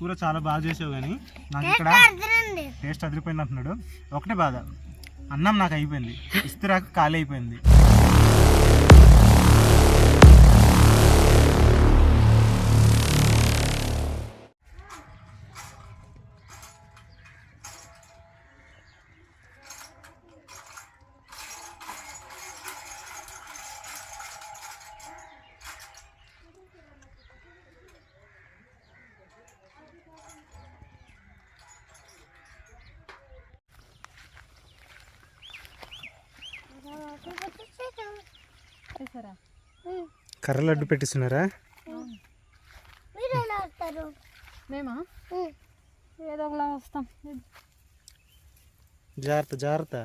కూర చాలా బాగా చేసావు కానీ నాకు ఇక్కడ టేస్ట్ అదిరిపోయింది అంటున్నాడు. ఒకటే బాధ. అన్నం నాకు అయిపోయింది. ఇస్తరాక ఖాళీ అయిపోయింది. కర్ర లడ్డు పెట్టిస్తున్నారా? మీరు ఎలా వస్తారు మేమా. ఏదో ఒకలా వస్తాం. జాగ్రత్త జాగ్రత్త.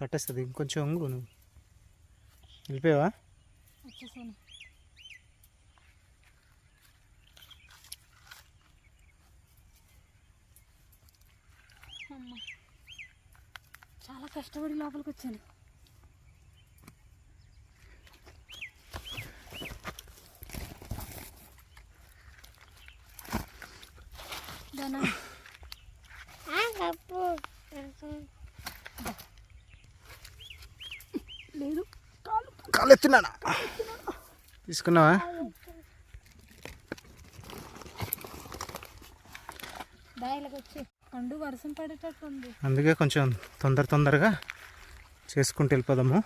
పట్టేస్తుంది ఇంకొంచెం ఉంగు నువ్వు. వెళ్ళిపోయావా? వచ్చేసాను. అమ్మ. చాలా కష్టపడి లోపలికి వచ్చాను దానా ఆ, కప్పు లేదు కాలు ఎత్తున్నానా తీసుకున్నావా? అందుకే కొంచెం తొందర తొందరగా చేసుకుంటూ వెళ్ళిపోదాము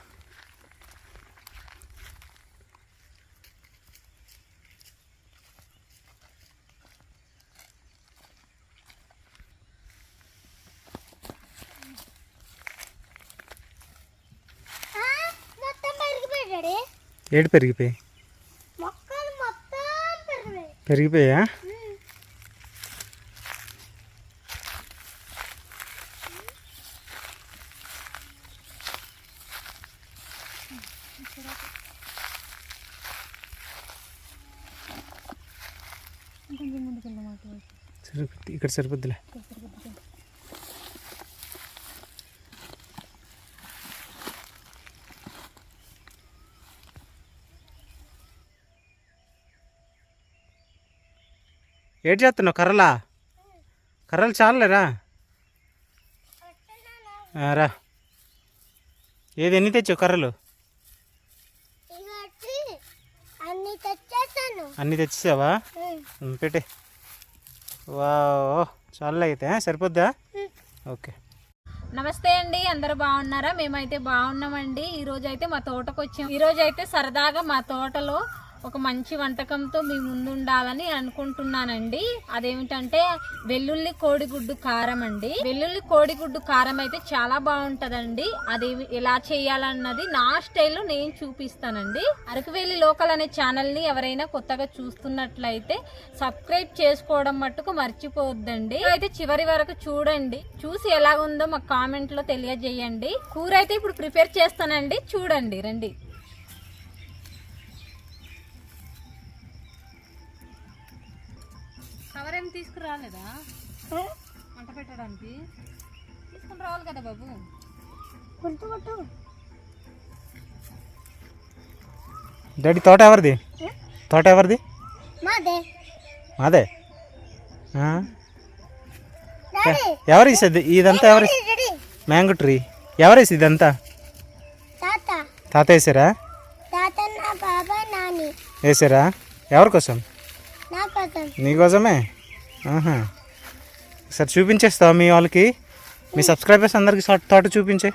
ఆ, మొత్తం పెరిగిపోయాడు ఏడు పెరిగిపోయి మొక్కలు మొత్తం పెరిగిపోయాయి. పెరిగిపోయా ఇక్కడ సరిపోద్దిలే. ఏడు చేస్తున్నావు? కర్రలా? కర్రలు చాలులేరా? రా. ఏది ఎన్ని తెచ్చావు కర్రలు? అన్ని తెచ్చేసావా. ఉమ్, పెట్టే. వా చాలు అయితే సరిపోద్దా. ఓకే. నమస్తే అండి అందరు బాగున్నారా? మేమైతే బాగున్నామండి. ఈ రోజు అయితే మా తోటకు వచ్చాం ఈ రోజు అయితే సరదాగా మా తోటలో ఒక మంచి వంటకంతో మీ ముందు ఉండాలని అనుకుంటున్నానండి. అదేమిటంటే వెల్లుల్లి కోడిగుడ్డు కారం అండి. వెల్లుల్లి కోడిగుడ్డు కారం అయితే చాలా బాగుంటుందండి. అది ఎలా చేయాలన్నది నా స్టైల్లో నేను చూపిస్తానండి. అరకువేలి లోకల్ అనే ఛానల్ని ఎవరైనా కొత్తగా చూస్తున్నట్లయితే సబ్స్క్రైబ్ చేసుకోవడం మట్టుకు మర్చిపోవద్దండి. అయితే చివరి వరకు చూడండి. చూసి ఎలా ఉందో మాకు కామెంట్లో తెలియజేయండి. కూర అయితే ఇప్పుడు ప్రిపేర్ చేస్తానండి. చూడండి రండి. ఏం తీసుకురాలేదా? వంట పెట్టడానికి? తీసుకుని రావాలి కదా బాబు. కొట్టు కొట్టు. డాడీ తోట ఎవరిది? తోట ఎవరిది? మాదే. ఎవరు ఇస్తుంది ఇదంతా ఎవరు మ్యాంగో ట్రీ. ఎవరు ఇస్తుంది ఇదంతా తాత. తాత వేసారా? వేసారా? ఎవరి కోసం? నీకోసమే సరే చూపించేస్తావా మీ వాళ్ళకి? మీ సబ్స్క్రైబర్స్ అందరికి షార్ట్ తోట చూపించే.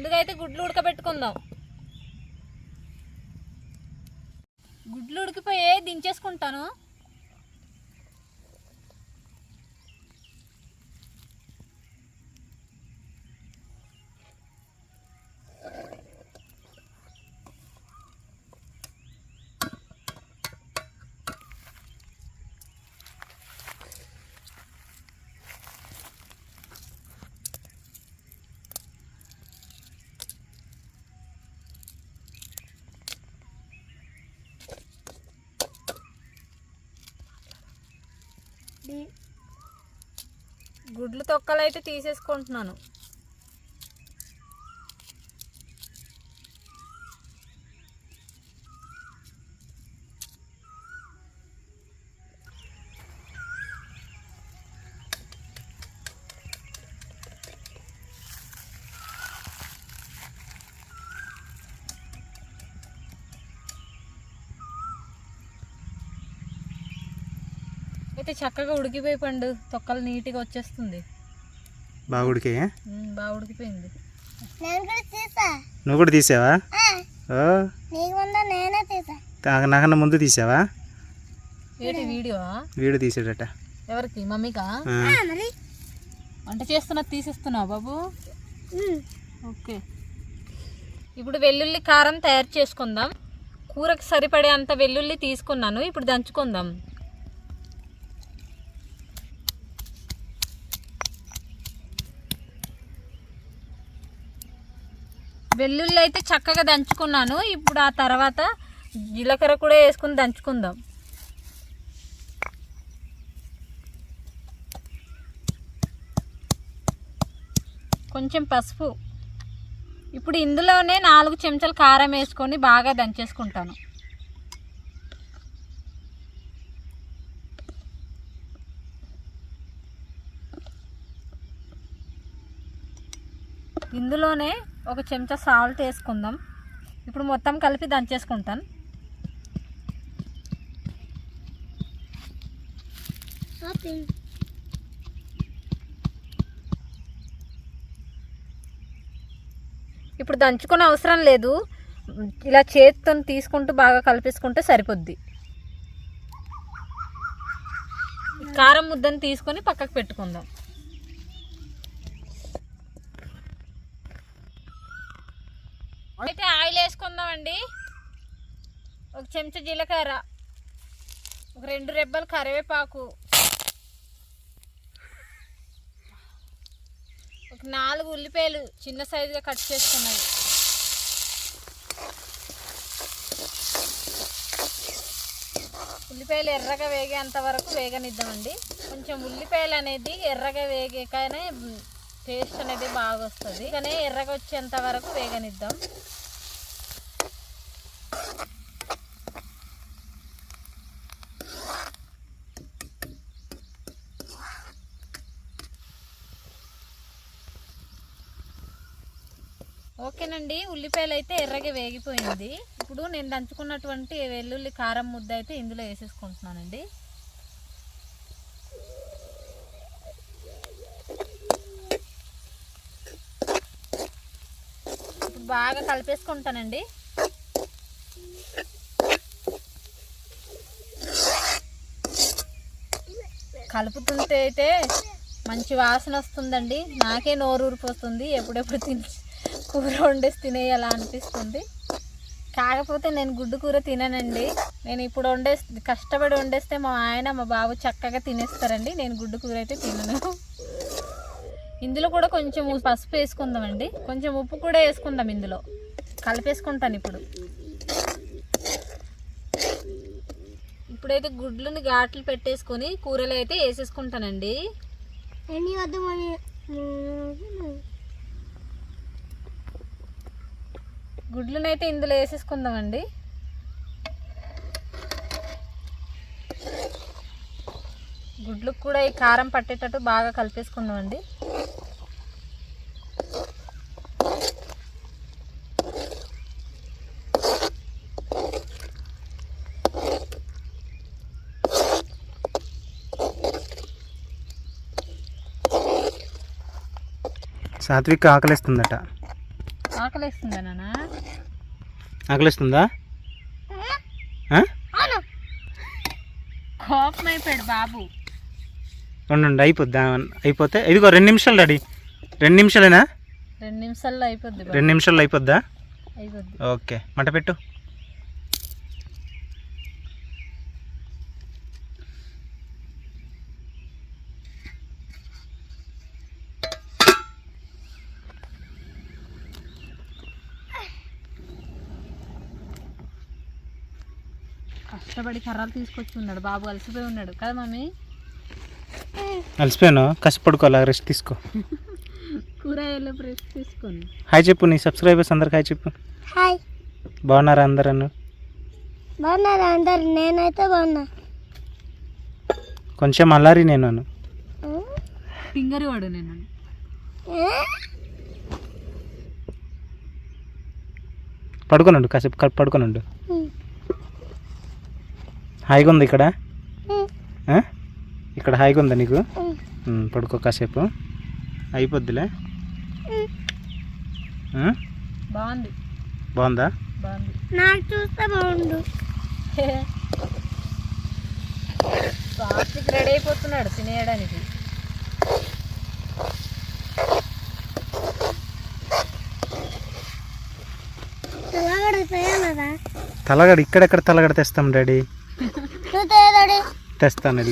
ముందుగా అయితే గుడ్లు ఉడకబెట్టుకుందాం. గుడ్లు ఉడికిపోయే దించేసుకుంటాను. గుడ్లు తొక్కలు అయితే తీసేసుకుంటున్నాను. అయితే చక్కగా ఉడికిపోయి పండు. తొక్కలు నీట్గా వచ్చేస్తుంది. బాగా ఉడికే ఉమ్, బాగా ఉడికిపోయింది. నేను కూడా తీసా. నువ్వు కూడా తీసావా? ఆ, ఓ. నీకు ముందు నేనే తీసా. తా- నాకన్నా ముందు తీసావా? ఏంటి వీడియో వీడియో తీసాడట. ఎవరికి? మమ్మీకా? వంట చేస్తున్నా తీసేస్తున్నావు బాబు. ఓకే. ఇప్పుడు వెల్లుల్లి కారం తయారు చేసుకుందాం. కూరకు సరిపడే అంత వెల్లుల్లి తీసుకున్నాను. ఇప్పుడు దంచుకుందాం. వెల్లుల్లి అయితే చక్కగా దంచుకున్నాను. ఇప్పుడు ఆ తర్వాత జీలకర్ర కూడా వేసుకుని దంచుకుందాం. కొంచెం పసుపు. ఇప్పుడు ఇందులోనే నాలుగు చెంచాలు కారం వేసుకొని బాగా దంచేసుకుంటాను. ఇందులోనే ఒక చెంచా సాల్ట్ వేసుకుందాం. ఇప్పుడు మొత్తం కలిపి దంచేసుకుంటాను. ఇప్పుడు దంచుకునే అవసరం లేదు. ఇలా చేతితో తీసుకుంటూ బాగా కలిపేసుకుంటే సరిపోద్ది. కారం ముద్దను తీసుకొని పక్కకు పెట్టుకుందాం. అయితే ఆయిల్ వేసుకుందామండి. ఒక చెంచా జీలకర్ర ఒక రెండు రెబ్బలు కరివేపాకు ఒక నాలుగు ఉల్లిపాయలు చిన్న సైజుగా కట్ చేసుకున్నాయి. ఉల్లిపాయలు ఎర్రగా వేగేంత వరకు వేగనిద్దామండి. కొంచెం ఉల్లిపాయలు అనేది ఎర్రగా వేగాకనే టేస్ట్ అనేది బాగా వస్తుంది కానీ ఎర్రగా వచ్చేంత వరకు వేగనిద్దాం. ఓకేనండి ఉల్లిపాయలు అయితే ఎర్రగా వేగిపోయింది. ఇప్పుడు నేను దంచుకున్నటువంటి వెల్లుల్లి కారం ముద్ద అయితే ఇందులో వేసేసుకుంటున్నానండి. బాగా కలిపేసుకుంటానండి. కలుపుతుంటే అయితే మంచి వాసన వస్తుందండి. నాకే నోరు ఊరిపోతుంది. ఎప్పుడెప్పుడు తిని కూర వండేసి తినేయాలా అనిపిస్తుంది. కాకపోతే నేను గుడ్డు కూర తిననండి. నేను ఇప్పుడు వండే కష్టపడి వండేస్తే మా ఆయన మా బాబు చక్కగా తినేస్తారండి. నేను గుడ్డు కూర అయితే తినను. ఇందులో కూడా కొంచెం పసుపు వేసుకుందామండి. కొంచెం ఉప్పు కూడా వేసుకుందాం ఇందులో. కలిపేసుకుంటాను ఇప్పుడు. ఇప్పుడైతే గుడ్లని ఘాట్లు పెట్టేసుకొని కూరలు అయితే వేసేసుకుంటానండి. ఎన్ని వద్ద మన గుడ్లను అయితే ఇందులో వేసేసుకుందామండి. గుడ్లకు కూడా ఈ కారం పట్టేటట్టు బాగా కలిపేసుకుందామండి. సాత్విక్ ఆకలిస్తుందట. ఆకలిస్తుందా నాన్న? ఆకలిస్తుందా? కోపం అయిపోయాడు బాబు. ఉండండి అయిపోద్దా? అయిపోతే ఇదిగో రెండు నిమిషాలు డాడీ రెండు నిమిషాలేనా? రెండు నిమిషాల్లో అయిపోద్ది. రెండు నిమిషాల్లో అయిపోద్దా? అయిపోద్ది. ఓకే మంట పెట్టు. కర్రలు తీసుకొచ్చి ఉన్నాడు. బాబు అలసిపోయి ఉన్నాడు. కదా మమ్మీ అలసిపోయాను. కసి పడుకోవాలి రెస్ట్ తీసుకో. కూరగాయలు ప్రెస్ తీసుకొని. హాయ్ చెప్పు నీ సబ్స్క్రైబర్స్ అందరికి హాయ్ చెప్పు. హాయ్. బాగున్నారా అందరూ? బాగున్నారా అందరు? నేనైతే బాగున్నా. కొంచెం అల్లారి నేను? ఫింగర్ వాడు నేను? పడుకోనుండు కాసేపు పడుకోనుండు. హాయిగా ఉంది ఇక్కడ? ఇక్కడ హాయిగా ఉందా నీకు పడుకో కాసేపు. అయిపోద్దిలే? బాగుంది. బాగుందా? బాగుంది. నాకు చూస్తే బాగుండు. రెడీ అయిపోతున్నాడు తినేయడానికి. తలగడ ఇక్కడెక్కడ తలగడ తెస్తాం డాడీ? తెస్తాను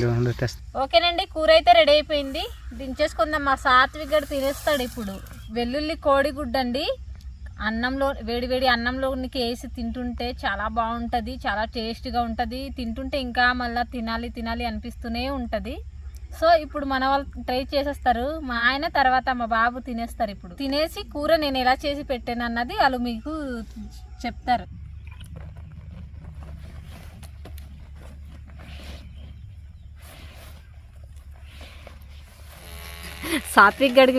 ఓకేనండి కూర అయితే రెడీ అయిపోయింది. దించేసుకుందాం. మా సాత్విక్ గడు తినేస్తాడు ఇప్పుడు. వెల్లుల్లి కోడిగుడ్డ అండి అన్నంలో వేడి వేడి అన్నంలోనికి వేసి తింటుంటే చాలా బాగుంటుంది చాలా టేస్ట్గా ఉంటుంది. తింటుంటే ఇంకా మళ్ళీ తినాలి తినాలి అనిపిస్తూనే ఉంటుంది. సో ఇప్పుడు మన వాళ్ళు ట్రై చేసేస్తారు. మా ఆయన తర్వాత మా బాబు తినేస్తారు ఇప్పుడు. తినేసి కూర నేను ఎలా చేసి పెట్టాను అన్నది వాళ్ళు మీకు చెప్తారు. సాత్విక్ గడికి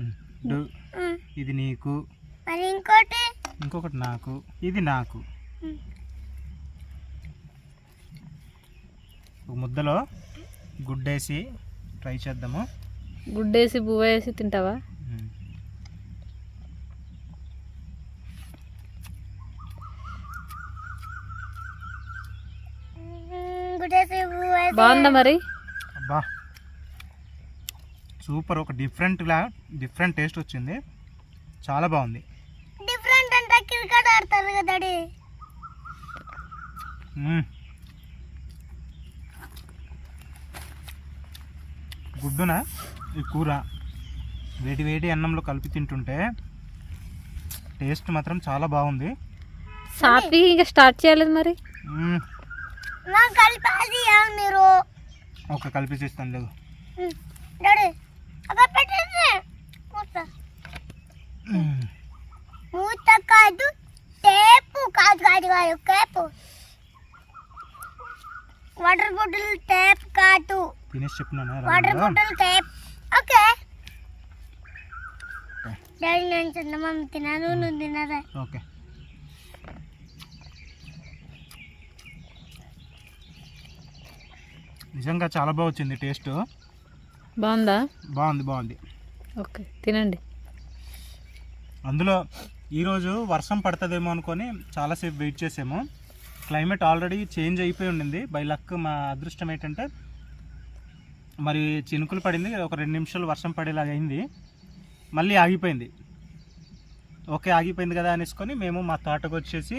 ఉమ్, డు. ఇది నీకు. మరి ఇంకోటి? ఇంకొకటి నాకు. ఇది నాకు. ముద్దలో గుడ్డేసి ట్రై చేద్దాము. గుడ్డేసి బువ్వ వేసి తింటావా ఉమ్. గుడ్డేసి బాగుందా మరి? అబ్బా. సూపర్ ఒక డిఫరెంట్ లా డిఫరెంట్ టేస్ట్ వచ్చింది. చాలా బాగుంది. డిఫరెంట్ అంటే క్రికెట్ ఆడతారు కదడి మ్మ్. గుడ్డున? ఈ కూర. వేడి వేడి అన్నంలో కలిపి తింటుంటే టేస్ట్ మాత్రం చాలా బాగుంది. సాత్విక్ ఇంకా స్టార్ట్ చేయలేదు మరి? కలిపి మీరు. ఒక కలిపి చేస్తాను లేదు డాడీ అక్కడ పెట్టేసి. మూత. మూత కాదు టేపు కాదు కాదు కాదు టేపు. వాటర్ బాటిల్ టేప్ కాదు. తినేసి చెప్పినానా water bottle tape. Okay. Daddy నేను చందమామ తిన్నాను నువ్వు తినదా ఓకే. నిజంగా చాలా బాగా వచ్చింది టేస్ట్. బాగుందా? బాగుంది బాగుంది. ఓకే తినండి. అందులో ఈరోజు వర్షం పడుతుందేమో అనుకొని చాలాసేపు వెయిట్ చేసాము. క్లైమేట్ ఆల్రెడీ చేంజ్ అయిపోయి ఉండింది. బై లక్ మా అదృష్టం ఏంటంటే మరి చినుకులు పడింది. ఒక రెండు నిమిషాలు వర్షం పడేలాగా అయింది. మళ్ళీ ఆగిపోయింది. ఓకే ఆగిపోయింది కదా అనేసుకొని మేము మా తోటకు వచ్చేసి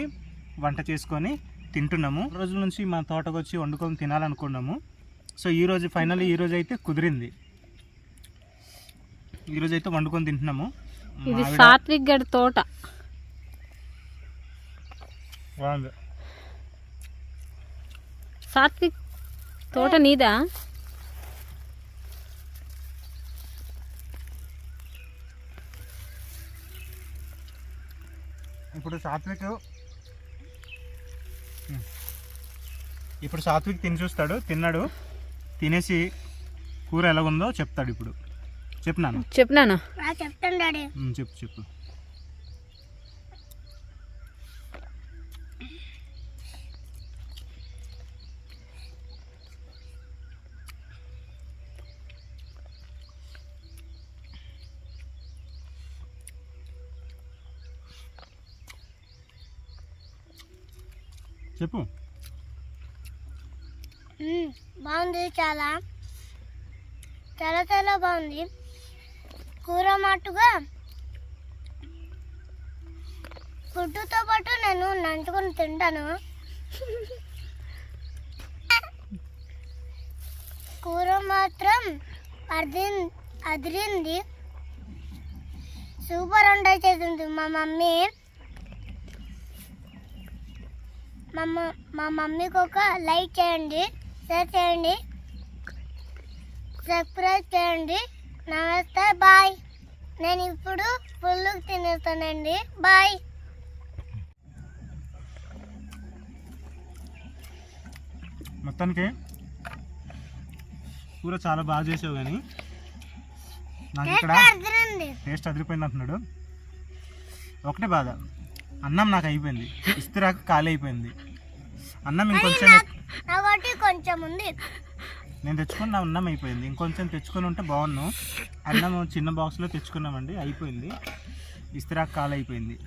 వంట చేసుకొని తింటున్నాము. రోజుల నుంచి మా తోటకు వచ్చి వండుకొని తినాలనుకున్నాము. సో ఈరోజు ఫైనల్లీ ఈరోజు అయితే కుదిరింది. ఈరోజు అయితే వండుకొని తింటున్నాము. ఇది సాత్విక్ గడి తోట. బాగుంది. సాత్విక్ తోట నీదా? ఇప్పుడు సాత్విక్. ఇప్పుడు సాత్విక్ తిని చూస్తాడు తిన్నాడు. తినేసి కూర ఎలా ఉందో చెప్తాడు ఇప్పుడు. చెప్పినాను చెప్పినాను చెప్తాను డాడీ. చెప్పు చెప్పు. చెప్పు. బాగుంది చాలా. చాలా చాలా బాగుంది. కూర మాటుగా గుడ్డుతో పాటు నేను నంచుకొని తింటాను. కూర మాత్రం అదిరి అదిరింది. సూపర్ వంట చేసింది మా మమ్మీ. మా మా మమ్మీకి ఒక లైక్ చేయండి. షేర్ చేయండి. సబ్స్క్రైబ్ చేయండి. నమస్తే బాయ్. నేను ఇప్పుడు ఫుల్ తినేస్తానండి. బాయ్. మొత్తానికి కూర చాలా బాగా చేసావు కానీ నాకు ఇక్కడ టేస్ట్ అదిరిపోయింది అంటున్నాడు. ఒకటే బాధ. అన్నం నాకు అయిపోయింది. ఇస్తిరాకు ఖాళీ అయిపోయింది. అన్నం ఇంకొంచెం కాబట్టి కొంచెం ఉంది. నేను తెచ్చుకున్న అన్నం అయిపోయింది. ఇంకొంచెం తెచ్చుకొని ఉంటే బాగున్నాను అన్నం చిన్న బాక్స్లో తెచ్చుకున్నామండి. అయిపోయింది. ఇస్తిరాకు ఖాళీ అయిపోయింది